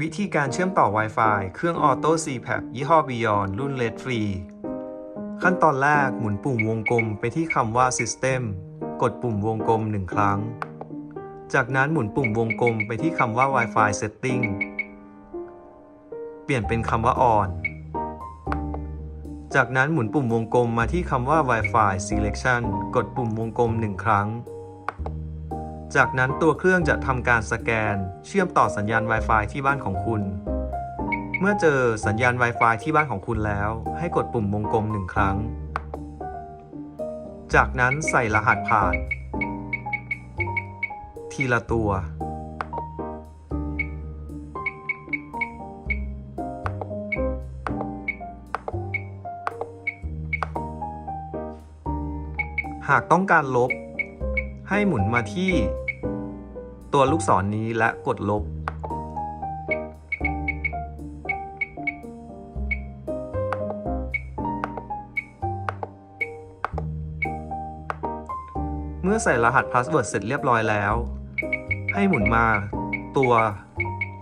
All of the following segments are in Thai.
วิธีการเชื่อมต่อ Wi-Fi เครื่อง Auto CPAP ยี่ห้อ Beyond รุ่น LED Free ขั้นตอนแรกหมุนปุ่มวงกลมไปที่คำว่า System กดปุ่มวงกลม 1 ครั้ง จากนั้นหมุนปุ่มวงกลมไปที่คำว่า Wi-Fi Setting เปลี่ยนเป็นคำว่า On จากนั้นหมุนปุ่มวงกลมมาที่คำว่า Wi-Fi Selection กดปุ่มวงกลม 1 ครั้ง จากนั้นตัวเครื่องจะทำการสแกน เชื่อมต่อสัญญาณ Wi-Fi ที่บ้านของคุณ เมื่อเจอสัญญาณ Wi-Fi ที่บ้านของคุณแล้ว ให้กดปุ่มวงกลม1ครั้ง จากนั้นใส่รหัสผ่าน ทีละตัว หากต้องการลบ ให้หมุนมาที่ ตัวลูกศรนนี้และกดลบ เมื่อใส่รหัสพาสเวิร์ดเสร็จเรียบร้อยแล้ว ให้หมุนมาตัว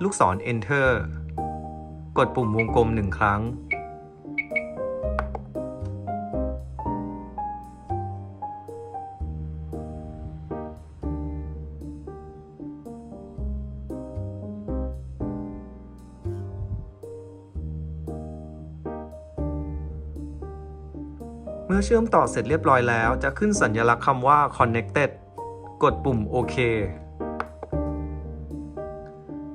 ลูกศร Enter กดปุ่มวงกลมหนึ่งครั้ง เมื่อเชื่อมต่อเสร็จเรียบร้อยแล้ว จะขึ้นสัญลักษณ์คำว่า connected กดปุ่มโอเค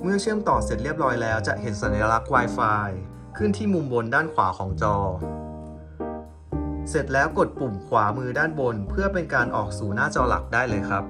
เมื่อเชื่อมต่อเสร็จเรียบร้อยแล้วจะเห็นสัญลักษณ์ Wi-Fi ขึ้นที่มุมบนด้านขวาของจอ เสร็จแล้วกดปุ่มขวามือด้านบน เพื่อเป็นการออกสู่หน้าจอหลักได้เลยครับ